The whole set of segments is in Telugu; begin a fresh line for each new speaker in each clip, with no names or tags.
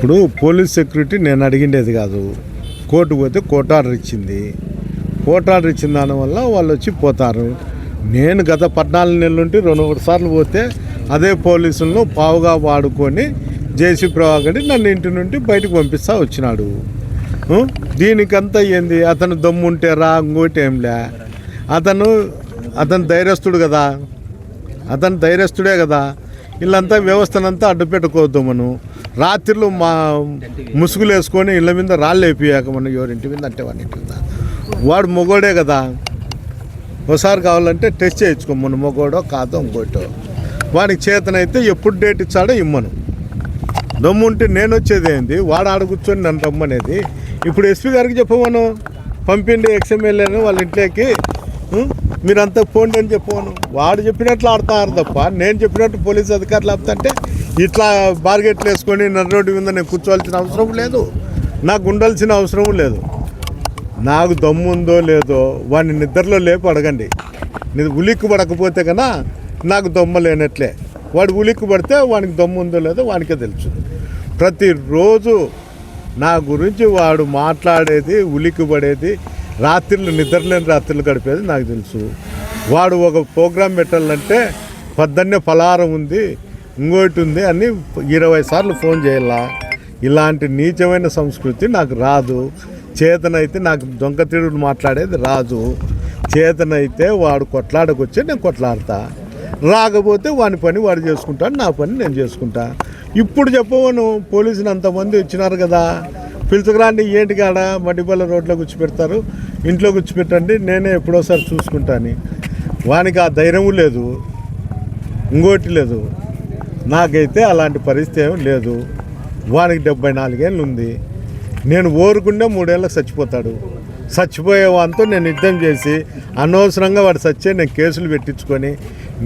ఇప్పుడు పోలీస్ సెక్యూరిటీ నేను అడిగిండేది కాదు. కోర్టు పోతే కోర్టు ఆర్డర్ ఇచ్చింది. కోర్టు ఆర్డర్ ఇచ్చిన దానివల్ల వాళ్ళు వచ్చి పోతారు. నేను గత పద్నాలుగు నెలల నుండి రెండు మూడు సార్లు పోతే అదే పోలీసులను పావుగా వాడుకొని జేసీ ప్రభాకర్ నన్ను ఇంటి నుండి బయటకు పంపిస్తా వచ్చినాడు. దీనికంతా ఏంది? అతను దమ్ముంటే రా ఇంకోటి ఏంలే అతను అతను ధైర్యస్తుడు కదా. అతను ధైర్యస్తుడే కదా. వీళ్ళంతా వ్యవస్థనంతా అడ్డు పెట్టుకోవద్దు మనం. రాత్రిలో మా ముసుగులు వేసుకొని ఇళ్ళ మీద రాళ్ళు వేపియాక మన ఎవరింటి మీద అంటే వాడి ఇంటి మీద. వాడు మొగోడే కదా. ఒకసారి కావాలంటే టెస్ట్ చేయించుకో మన మొగోడో కాదో ఇంకోటో. వాడికి చేతనైతే ఎప్పుడు డేట్ ఇచ్చాడో ఇమ్మను. దమ్ము ఉంటే నేను వచ్చేది ఏంది? వాడు ఆడ కూర్చొని నన్ను రమ్మనేది. ఇప్పుడు ఎస్పీ గారికి చెప్పమను. పంపిండి ఎక్స్ఎమ్మెల్యేను వాళ్ళ ఇంట్లోకి. మీరంతా పోండి అని చెప్పమను. వాడు చెప్పినట్లు ఆడతారు తప్ప నేను చెప్పినట్టు పోలీస్ అధికారులు ఆపుతుంటే ఇట్లా బార్గెట్లు వేసుకొని నన్ను రోడ్డు మీద నేను కూర్చోవాల్సిన అవసరం లేదు. నాకు ఉండాల్సిన అవసరం లేదు. నాకు దమ్ము ఉందో లేదో వాడిని నిద్రలో లేపు అడగండి. నేను ఉలిక్కు పడకపోతే కన్నా నాకు దమ్మ లేనట్లే. వాడు ఉలిక్కు పడితే వానికి దమ్ము ఉందో లేదో వానికే తెలుసు. ప్రతిరోజు నా గురించి వాడు మాట్లాడేది ఉలిక్కు పడేది రాత్రులు నిద్రలేని రాత్రులు గడిపేది నాకు తెలుసు. వాడు ఒక ప్రోగ్రాం పెట్టాలంటే పొద్దున్నే ఫలారం ఉంది. ఇంకోటి ఉంది అని ఇరవై సార్లు ఫోన్ చేయాలా? ఇలాంటి నీచమైన సంస్కృతి నాకు రాదు. చేతనైతే నాకు దొంగతీడు మాట్లాడేది రాదు చేతనైతే వాడు కొట్లాడకొచ్చి నేను కొట్లాడతా. రాకపోతే వాని పని వాడు చేసుకుంటాడు నా పని నేను చేసుకుంటా. ఇప్పుడు చెప్పవను పోలీసులు అంతమంది వచ్చినారు కదా. పిలుచుకురాండి ఏంటి కాడ? మడ్డిపల్ల రోడ్లో కూర్చోపెడతారు. ఇంట్లో కూర్చోపెట్టండి నేనే ఎప్పుడోసారి చూసుకుంటాను. వానికి ఆ ధైర్యము లేదు. ఇంకోటి లేదు. నాకైతే అలాంటి పరిస్థితి ఏం లేదు. వానికి డెబ్బై నాలుగేళ్ళు ఉంది నేను ఓరుకుంటే మూడేళ్ళకి చచ్చిపోతాడు. చచ్చిపోయే వాంతో నేను యుద్ధం చేసి అనవసరంగా వాడు చచ్చే నేను కేసులు పెట్టించుకొని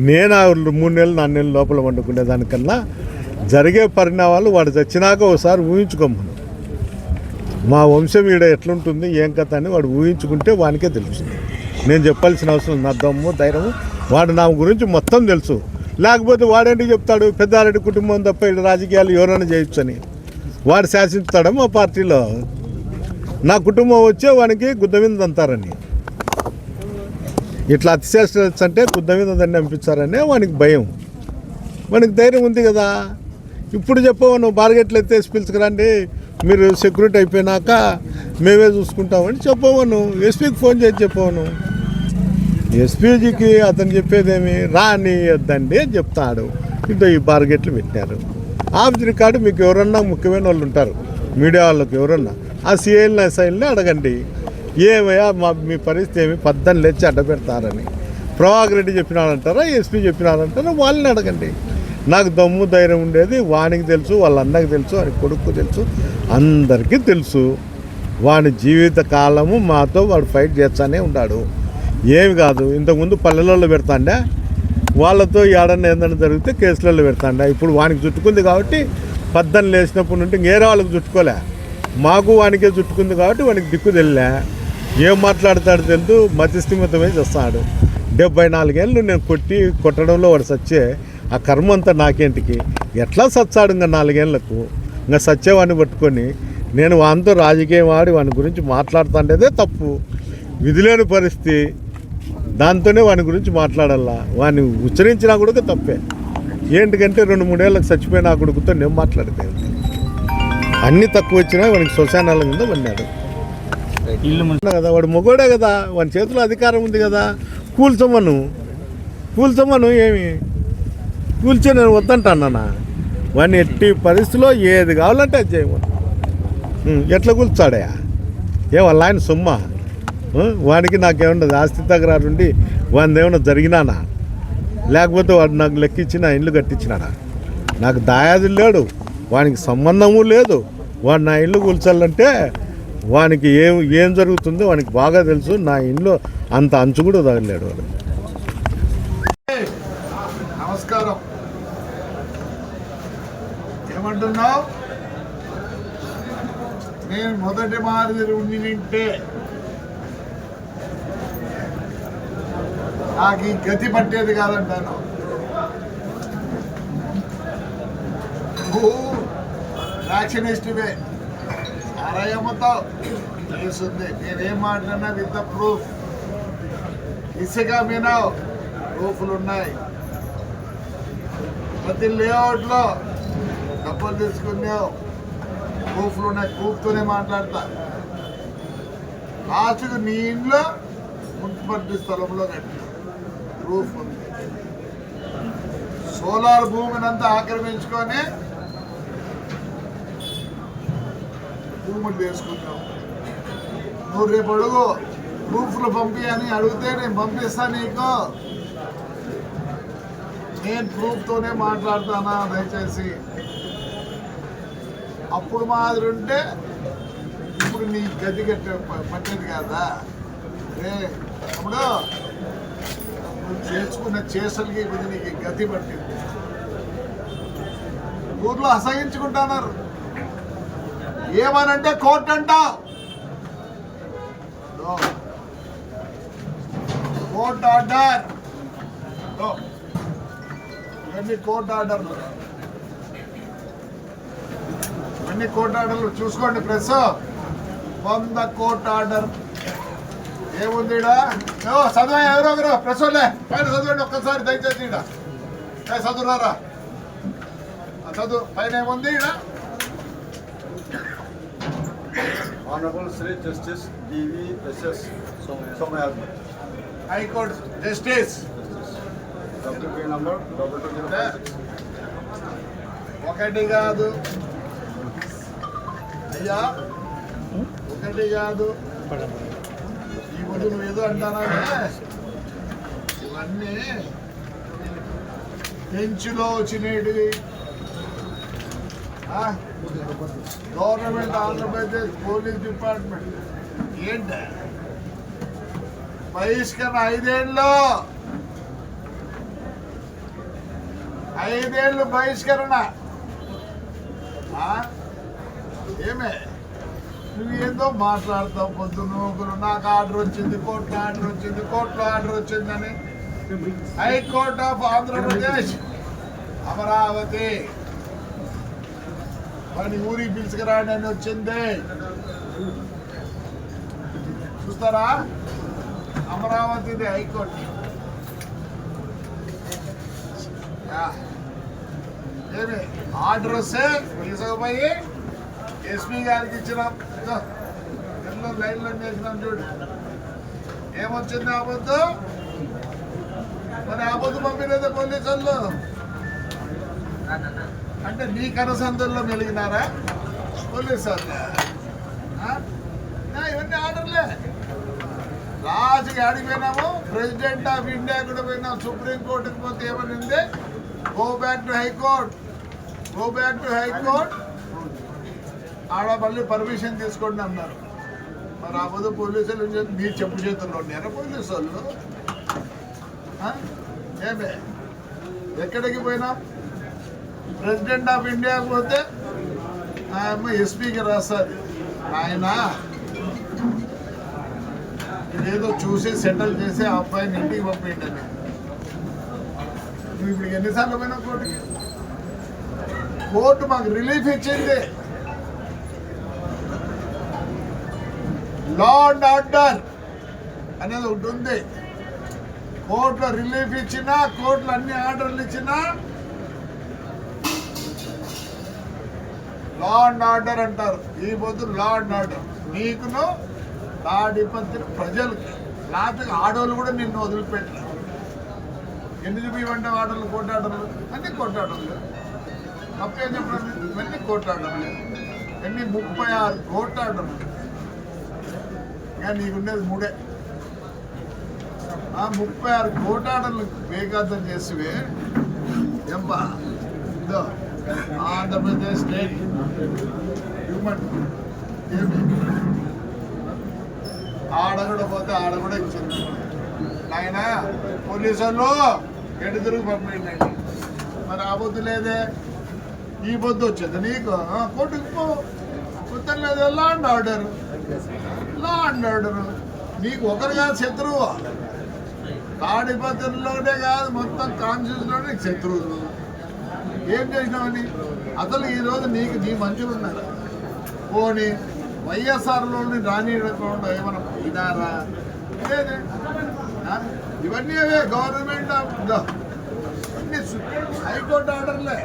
నేను ఆ మూడు నెలలు నాలుగు నెలల లోపల వండుకునే దానికన్నా జరిగే పరిణామాలు వాడు చచ్చినాక ఒకసారి ఊహించుకోమను. మా వంశం ఈడ ఎట్లుంటుంది ఏం కథ అని వాడు ఊహించుకుంటే వానికే తెలుస్తుంది. నేను చెప్పాల్సిన అవసరం నా దమ్ము ధైర్యము వాడు నా గురించి మొత్తం తెలుసు. లేకపోతే వాడేంటి చెప్తాడు? పెద్దారెడ్డి కుటుంబం తప్ప ఈడ రాజకీయాలు ఎవరైనా చేయొచ్చని. వాడు శాసిస్తాడు మా పార్టీలో? నా కుటుంబం వచ్చే వానికి గుద్ద అంటారని ఇట్లా అతిశేష అంటే గుద్ద దాన్ని పంపించారనే వానికి భయం. వానికి ధైర్యం ఉంది కదా. ఇప్పుడు చెప్పవను బార్గెట్లు ఎత్తేసి పిలుచుకురండి మీరు సెక్యూరిటీ అయిపోయినాక మేమే చూసుకుంటామని చెప్పవను ఎస్పీకి ఫోన్ చేసి చెప్పవను ఎస్పీజీకి అతను చెప్పేదేమి రాని వద్దండి అని చెప్తాడు. ఇంత ఈ బార్గెట్లు పెట్టినారు ఆఫ్ రికార్డు మీకు ఎవరన్నా ముఖ్యమైన వాళ్ళు ఉంటారు. మీడియా వాళ్ళకి ఎవరన్నా. ఆ సిఐల్ని ఎస్ఐల్ని అడగండి. ఏమయ్యా మా మీ పరిస్థితి ఏమి? పద్దని లేచి అడ్డ పెడతారని. ప్రభాకర్ రెడ్డి చెప్పినాడంటారా ఎస్పీ చెప్పినాడంటారా వాళ్ళని అడగండి. నాకు దమ్ము ధైర్యం ఉండేది. వానికి తెలుసు వాళ్ళ అన్నకి తెలుసు వాడి కొడుకు తెలుసు అందరికీ తెలుసు. వాడి జీవిత కాలము మాతో వాడు ఫైట్ చేస్తానే ఉన్నాడు. ఏమి కాదు. ఇంతకుముందు పల్లెలలో పెడతాండే. వాళ్ళతో ఏడన్నా ఏదన్నా జరిగితే కేసులలో పెడతాండే. ఇప్పుడు వానికి చుట్టుకుంది కాబట్టి పద్దను లేచినప్పటి నుండి ఇంకేరే వాళ్ళకి చుట్టుకోలే. మాకు వానికే చుట్టుకుంది కాబట్టి వానికి దిక్కు తెలియలే. ఏం మాట్లాడతాడు తెలుసు మతిస్థిమితమే చేస్తాడు డెబ్బై నాలుగేళ్ళు నేను కొట్టి కొట్టడంలో వాడు సచ్చే ఆ కర్మ అంతా నాకేంటికి? ఎట్లా సచ్చాడు ఇంకా నాలుగేళ్ళకు? ఇంకా సచ్చేవాడిని పట్టుకొని నేను వానితో రాజకీయం ఆడి వాని గురించి మాట్లాడుతుండేదే తప్పు. విధిలేని పరిస్థితి. దాంతోనే వాని గురించి మాట్లాడాలా? వాడిని ఉచ్చరించినా కూడా తప్పే. ఏంటికంటే రెండు మూడేళ్ళకి చచ్చిపోయిన ఆ కొడుకుతో నేను మాట్లాడితే అన్నీ తక్కువ వచ్చినా వానికి శ్మశానాల కింద పడినాడు
ఇల్లు
కదా వాడు మొగోడే కదా వాని చేతిలో అధికారం ఉంది కదా. కూల్చమను. కూల్చమను ఏమి? కూల్చే నేను వద్దంటానా వాడిని ఎట్టి పరిస్థితిలో ఏది కావాలంటే అది చేయమను. ఎట్లా కూల్చాడా ఏ వాళ్ళ ఆయన సొమ్మ? వానికి నాకేమన్నా ఆస్తి తగరారు ఉండి వాడిని ఏమన్నా జరిగినానా? లేకపోతే వాడు నాకు లెక్కించిన ఇల్లు కట్టించినాడా నాకు దాయాది లేడు వానికి సంబంధము లేదు. వాడు నా ఇల్లు కూల్చాలంటే వానికి ఏం ఏం జరుగుతుందో వానికి బాగా తెలుసు. నా ఇల్లు అంత అంచు కూడా తగలేడు వాడు.
నమస్కారం. ఏమంటున్నావు? నేను మొదటి మాదిరి ఉండి నింటే నాకు ఈ గతి పట్టేది కాదంటాను. నువ్వు వ్యాక్సినిస్ట్వే అరయమతో అమ్ముతావు నేనేం మాట్లాడినా విత్ ద ప్రూఫ్. ఇసుక మీనావు ప్రూఫ్లు ఉన్నాయి ప్రతి లేఅవుట్లో డబ్బులు తీసుకున్నావు. ప్రూఫ్లు ఉన్నాయి ప్రూఫ్తోనే మాట్లాడతా. లాస్ట్కు నీ ఇంట్లో మున్సిపాలిటీ స్థలంలో కట్టినా. ప్రూఫ్ ఉంది. సోలార్ భూమిని అంతా ఆక్రమించుకొని భూములు వేసుకుంటాం. నువ్వు రేపు అడుగు ప్రూఫ్లు పంపి అని అడిగితే నేను పంపిస్తా నీకు. నేను ప్రూఫ్తోనే మాట్లాడతానా దయచేసి? అప్పుడు మాదిరి ఉంటే ఇప్పుడు నీ గది కట్టే పట్టేది కదా? రే అప్పుడు నువ్వు చేసుకున్న చేసలకి ఇది నీకు గతి పట్టింది. ఊర్లో అసహించుకుంటున్నారు. ఏమనంటే కోర్టు అంట. Court order. ఇవన్నీ కోర్ట్ ఆర్డర్లు. ఇవన్నీ కోర్ట్ ఆర్డర్లు. చూసుకోండి ప్రెస్. వంద కోర్ట్ ఆర్డర్. ఏముంది ఈడ? ఓ చదువు ఎవరో ఒకరు వాళ్ళే పైన చదవండి ఒక్కసారి దయచేసి ఈడ చదువురారా చదువు పైన ఏముంది ఈడ
Honorable Sri Justice D.V.S.S. Somayagma.
High court justice
two zero five six.
ఒకటి కాదు అయ్యా ఒకటి కాదు ఈ ముందు నువ్వు అంటానా ఇవన్నీ పెంచులో వచ్చినవి. Government Andhra Pradesh police department. ఏంటి? బహిష్కరణ ఐదేళ్ళు. ఐదేళ్ళు బహిష్కరణ. ఆ? ఏమే? నువ్వు ఏందో మాట్లాడతావు పొద్దున్న ఒకరు నాకు ఆర్డర్ వచ్చింది కోర్టులో ఆర్డర్ వచ్చింది కోర్టులో ఆర్డర్ వచ్చిందని. High court of Andhra Pradesh Amaravati. వాడిని ఊరికి పిలుచుకురాండి అని వచ్చింది. చూస్తారా? అమరావతిది హైకోర్టు. ఏమి? ఆర్డర్ వస్తే తీసుకుపోయి ఎస్పీ గారికి ఇచ్చినాం. ఎన్నో లైన్లో చేసినాం చూడు. ఏమొచ్చింది ఆపొద్దు? మరి ఆపొద్దు పంపిలేదే పోలీసు వాళ్ళు అంటే నీ కనసందుల్లో మెలిగినారా? పోలీసు ఆ? ఇవన్నీ ఆర్డర్లే. లాస్ట్కి ఆడికి పోయినాము? ప్రెసిడెంట్ ఆఫ్ ఇండియా కూడా పోయినాం. సుప్రీం కోర్టుకి పోతే ఏమనింది? Go back to high court go back to high court ఆడ మళ్ళీ పర్మిషన్ తీసుకోండి అన్నారు. మరి ఆ పొద్దు పోలీసులు ఏం మీ చెప్పు చేతుల్లో ఉన్నారా పోలీసు వాళ్ళు. ఏమే? ఎక్కడికి పోయినాం? ప్రెసిడెంట్ ఆఫ్ ఇండియా పోతే ఆ ఎస్పీకి రాస్తుంది. ఆయన ఇదేదో చూసి సెటిల్ చేసి ఆ అబ్బాయిని ఇంటికి పంపించండి. నువ్వు ఇప్పుడు ఎన్నిసార్లు పోయినా కోర్టుకి? కోర్టు మాకు రిలీఫ్ ఇచ్చింది. లా అండ్ ఆర్డర్ అనేది ఒకటి ఉంది. కోర్టులో రిలీఫ్ ఇచ్చినా కోర్టులు అన్ని ఆర్డర్లు ఇచ్చినా లా అండ్ ఆర్డర్ అంటారు. ఈ పొద్దు లా అండ్ ఆర్డర్. నీకును తాడిపత్రి ప్రజలకి లేకపోతే ఆడవాళ్ళు కూడా నిన్ను వదిలిపెట్టలేదు ఎన్ని చూపించమంటే ఆర్డర్లు కోటాటలు అన్నీ కోటాటలు తప్పేం చెప్పడం ఇవన్నీ కోటాటలు ఎన్ని ముప్పై ఆరు కోటాటలు ఇంకా నీకున్నది మూడే. ఆ ముప్పై ఆరు కోటాడలు వేగాంతం చేసివే. ఎంపా ఇదో ఆంధ్రప్రదేశ్ స్టేట్ హ్యూమన్ ఆడ కూడా పోతే ఆడ కూడా ఇచ్చింది. ఆయన పోలీసు వాళ్ళు ఎటు తిరుగు పంపించండి? మరి ఆ బొద్దు లేదే? ఈ బొద్దు వచ్చింది నీకు? కోర్టుకు పో. ఉత్తరం లేదు లా ఆర్డర్. లా అండ్ నీకు ఒకరు కాదు శత్రువు. తాడిపత్రిలోనే కాదు మొత్తం కాన్స్టిట్యూషన్లోనే నీకు శత్రువులు ఏం చేసినావని అసలు ఈరోజు నీకు నీ మంచులు ఉన్నారు? పోనీ వైఎస్ఆర్లోని రానియకుండా ఏమైనా పోయినారా? లేదే. ఇవన్నీ అవే గవర్నమెంట్ ఆఫ్ అన్ని హైకోర్టు ఆర్డర్లే.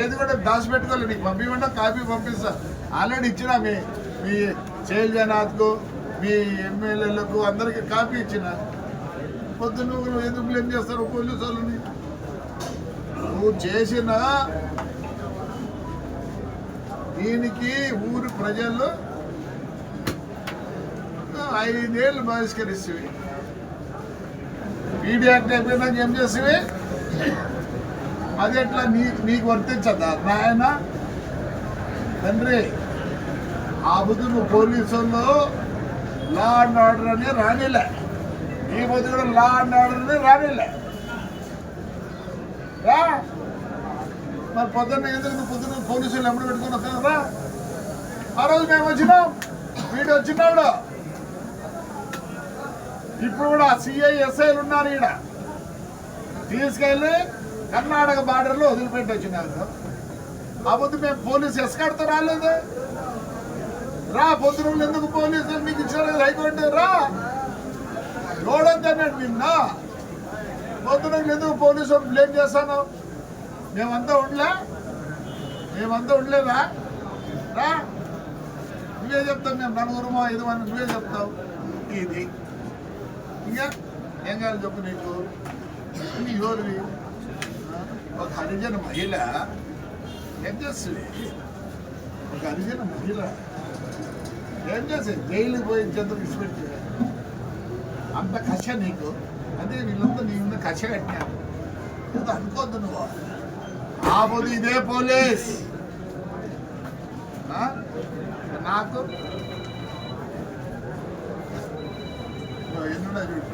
ఏది కూడా దాచిపెట్టుకోలేదు నీకు పంపించమంటే కాపీ పంపిస్తా. ఆల్రెడీ ఇచ్చినా మీ మీ శైలజనాథ్కు మీ ఎమ్మెల్యేలకు అందరికీ కాపీ ఇచ్చిన పొద్దున్న నువ్వు ఎందుకు బ్లేమ్ చేస్తారు పోలీసు వాళ్ళని? నువ్వు చేసిన దీనికి ఊరి ప్రజలు ఐదేళ్ళు బహిష్కరిస్తేవి. పీడీ యాక్ట్ అయిపోయినాక ఏం చేసేవి అది ఎట్లా నీ నీకు వర్తించదా? నాయన? తండ్రి ఆ బుద్ధి నువ్వు పోలీసుల్లో లా అండ్ ఆర్డర్ అని రానిలే. ఈ బుద్ధి కూడా లా అండ్ ఆర్డర్ అని రానిలే. రా. మరి పొద్దున్న ఎందుకు నువ్వు పొద్దున్న పోలీసులు ఎప్పుడు పెట్టుకుని వస్తావు రా? ఆ రోజు మేము వచ్చినాం. వీడు వచ్చినాడు. ఇప్పుడు కూడా సిఐ ఎస్ఐలు ఉన్నారు ఈడ. తీసుకెళ్ళి కర్ణాటక బార్డర్లో వదిలిపెట్టి వచ్చినారు. ఆ పొద్దు మేము పోలీసు ఎస్కాడ్తో రాలేదు. రా పొద్దున ఎందుకు పోలీసులు మీకు ఇచ్చారు హైకోర్టు రా. లోడొద్దన్నాడు నిన్న. పొద్దున ఎందుకు పోలీసు బ్లేమ్ చేస్తాను? మేమంతా ఉండలే. మేమంతా ఉండలేదా? రా. నువ్వే చెప్తావు మేము నలుగురు ఐదు మంది నువ్వే చెప్తావు. ఇది ఇంకా? ఏం కాదు చెప్పు నీకు? నీ ఎవరివి? ఒక హరిజన మహిళ ఏం చేస్తుంది? ఒక హరిజన మహిళ. ఏం చేస్తుంది జైలుకి పోయి చెంత విడిచిపెట్టి అంత కష నీకు? అదే వీళ్ళంతా నీ మీద కష కట్టినారు. ఇంత అనుకోద్దు నువ్వు. ఆపోదు ఇదే పోలీస్. నాకు? ఎన్నున్నా చూడు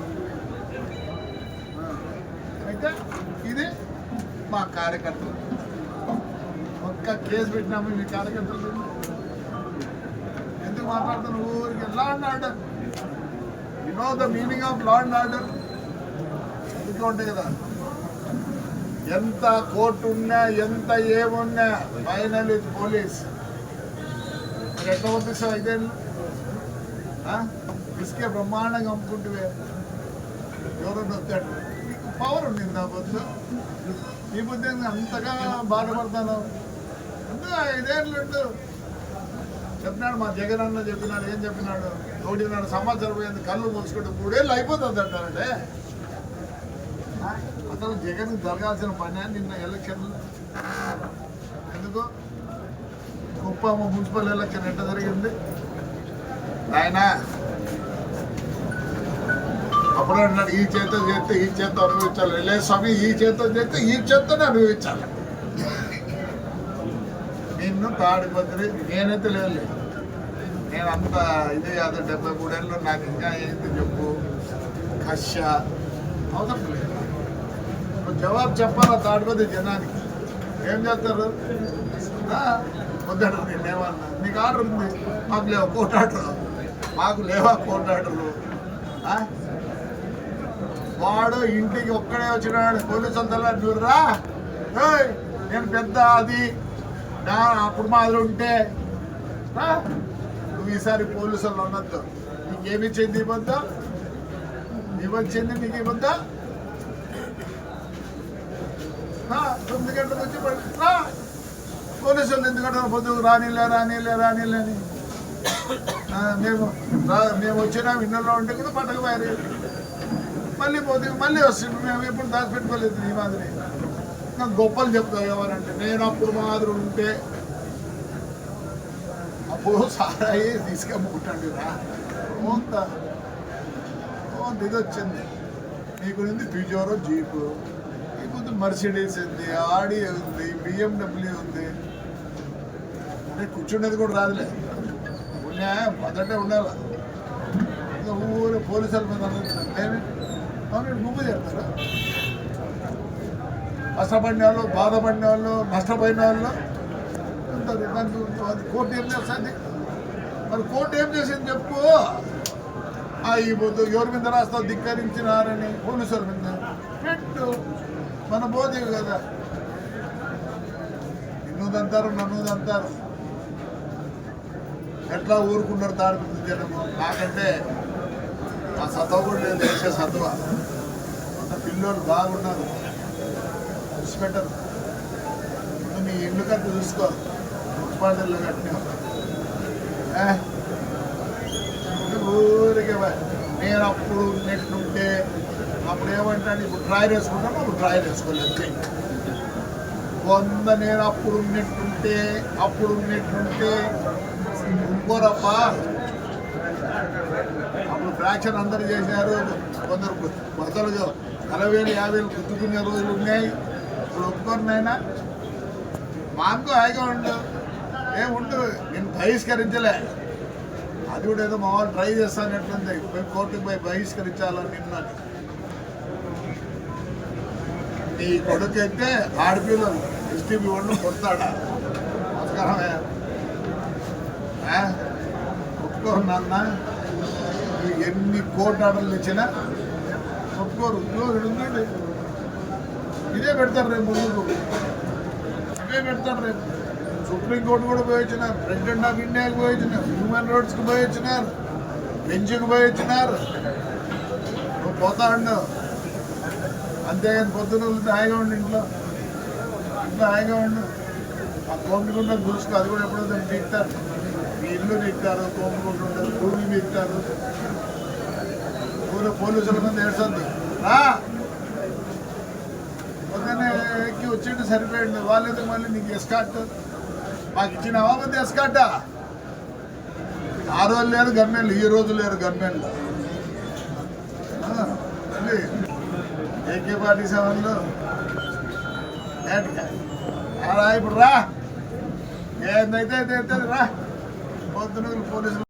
అయితే ఇది మా కార్యకర్తలు. ఇంకా కేసు పెట్టినాము మీ కార్యకర్తలు. ఎందుకు మాట్లాడుతున్నావు ఊరికి law and order you know the meaning of law and order ఇట్లా ఉంటాయి కదా. ఎంత కోర్టు ఉన్నా ఎంత ఏమున్నా ఫైనల్ ఇది పోలీస్ మరి ఎట్లా పంపిస్తావు ఐదేళ్ళు ఆ? ఇసుకే బ్రహ్మాండంగా అమ్ముకుంటువే. ఎవరన్నా వచ్చాడు నీకు పవర్ ఉండింది నా బొద్దు. ఈ బుద్ధి అంతగా బాధపడతాను? ఐదేళ్ళు చెప్పినాడు మా జగన్ అన్న చెప్పినాడు ఏం చెప్పినాడు? ఒకటిన్నర సంవత్సరం పోయింది కళ్ళు మూసుకుంటే మూడేళ్ళు అయిపోతుంది అంటారంటే. అసలు జగన్ జరగాల్సిన పని నిన్న ఎలక్షన్. ఎందుకు? కుప్పం మున్సిపల్ ఎలక్షన్ ఎంత జరిగింది? ఆయన అప్పుడు అన్నాడు ఈ చేత చేస్తే ఈ చేత అనుభవించాలి లేదు స్వామి ఈ చేత చేస్తే ఈ చేతనే అనుభవించాలి. నిన్ను తాడిపత్రి నేనైతే లేదు నేను అంత ఇది అదే డెబ్బై మూడేళ్ళు నాకు ఇంకా ఏంటి చెప్పు? కష అవసరం లేదు. జవాబు చెప్పాలా తాడిపత్రి జనానికి? ఏం చేస్తారు? పొద్దు వద్దంటారు నేను ఏమన్నా నీకు ఆర్డర్ ఉంది. మాకు లేవా కోర్టు ఆర్డర్ మాకు లేవా కోర్టు ఆర్డర్లు వాడు ఇంటికి ఒక్కడే వచ్చినాడు. పోలీసు అంతా చూడరా నేను పెద్ద అది. నా అప్పుడు మాదిరి ఉంటే. నువ్వు ఈసారి పోలీసులు ఉన్నద్దు నీకేమిచ్చింది ఇవ్వద్దా ఇవ్వచ్చింది నీకు ఇవ్వద్దా తొమ్మిది గంటలకు వచ్చి పడి. పోలీసులు ఎందుకంటే పొద్దు రానిలే రానిలే రానిలే అని. మేము రా- మేము వచ్చినా విన్నర్లో ఉంటే కూడా పట్టకపోయారు మళ్ళీ పోతే మళ్ళీ వస్తుంది. మేము ఎప్పుడు దాచిపెట్టుకోలేదు ఈ మాదిరి. నాకు గొప్పలు చెప్తావు ఎవరంటే నేను అప్పుడు మాదిరి ఉంటే అప్పుడు సారాయి తీసుకెమ్ముకుంటాడు రా. కొంత కొంత ఇది వచ్చింది. నీకు ఉంది పిజోరో జీపు నీకు మర్సిడీస్ ఉంది ఆడి ఉంది బిఎండబ్ల్యూ ఉంది అంటే కూర్చునేది కూడా రాదులే. ఉన్నా మొదటే ఉండాలి? ఊరు పోలీసుల మీద అనుకుంటున్నారు. అవును నువ్వు చెప్తారా కష్టపడిన వాళ్ళు బాధపడిన వాళ్ళు నష్టపోయిన వాళ్ళు ఉంటుంది దానికి అది. కోర్టు ఏం చేస్తుంది? మరి కోర్టు ఏం చేసింది చెప్పు? ఆ ఈ బొద్దు ఎవరి మీద రాస్తావు ధిక్కరించినారని పోలీసుల మీద. పెట్టు. మన బోధి కదా. నిన్ను దంతారు నన్ను ఎట్లా ఊరుకున్నారు తాడుతుంది జనము నాకంటే ఆ సత్వ కూడా లేదు దేశ సత్వ. పిల్లోడు బాగున్నారు బాగున్నారు విడిచిపెట్టరు ఇప్పుడు నీ ఇండ్లు కట్టు చూసుకో మున్సిపాలిటీలో కట్టినావు ఊరికే నేను అప్పుడు నెట్టుంటే అప్పుడు ఏమంటాను ఇప్పుడు డ్రాయర్ వేసుకుంటాను అప్పుడు డ్రాయర్ వేసుకోలేదు. వంద నేను అప్పుడు ఉన్నట్టుంటే అప్పుడు ఉన్నట్టుంటే ఇంకోరప్ప అప్పుడు ఫ్రాక్షన్ అందరు చేశారు కొందరు మొదలు అరవై వేలు యాభై వేలు గుర్తుకునే రోజులు ఉన్నాయి. ఇప్పుడు ఒప్పుకోరినైనా మాకు హాయిగా ఉండు. ఏం నేను బహిష్కరించలే. అది కూడా ఏదో మా వాళ్ళు ట్రై చేస్తానట్లుంది. పోయి కోర్టుకు పోయి బహిష్కరించాలని నిన్న నీ కొడుకు అయితే ఆడపిల్లలు. ఎస్టీపీ వాళ్ళు కొడతాడా? నమస్కారమే ఆ? ఒప్పుకోరు నాన్న. ఎన్ని కోర్టు ఆర్డర్లు ఇచ్చినా ఒప్పుకోరు. ఉద్యోగుడు ఉన్నాడు. ఇదే పెడతారు రేపు ముందుకు ఇవే పెడతారు రేపు. సుప్రీంకోర్టు కూడా పోయి వచ్చినారు ప్రెసిడెంట్ ఆఫ్ ఇండియాకి పోయి వచ్చినారు హ్యూమన్ రైట్స్కి పోయి వచ్చినారు బెంచ్కి పోయి వచ్చినారు నువ్వు పోతా ఉండవు అంతేగాని పొద్దున హాయిగా ఉండి ఇంట్లో. ఇంట్లో హాయిగా ఉండు. ఆ కోమికుండ చూసుకో అది కూడా ఎప్పుడో దాన్ని తిట్టారు మీ ఇల్లు తిట్టారు కోమికుండ ఉండదు భూమి తిట్టారు ఊళ్ళో పోలీసుల మంది ఏడ్చొద్దు. రా! ఎక్కి వచ్చిండు సరిపోయిండు. వాళ్ళేది మళ్ళీ నీకు ఎస్కాట్ మాకు ఇచ్చిన మంది ఎస్కాట ఆ? రోజు లేరు గవర్నమెంట్ ఈ రోజు లేరు గవర్నమెంట్. ఏకే పార్టీ సెవెన్లో. రా ఇప్పుడు రా. ఏందైతే అయితే రా. పొద్దున పోలీసులు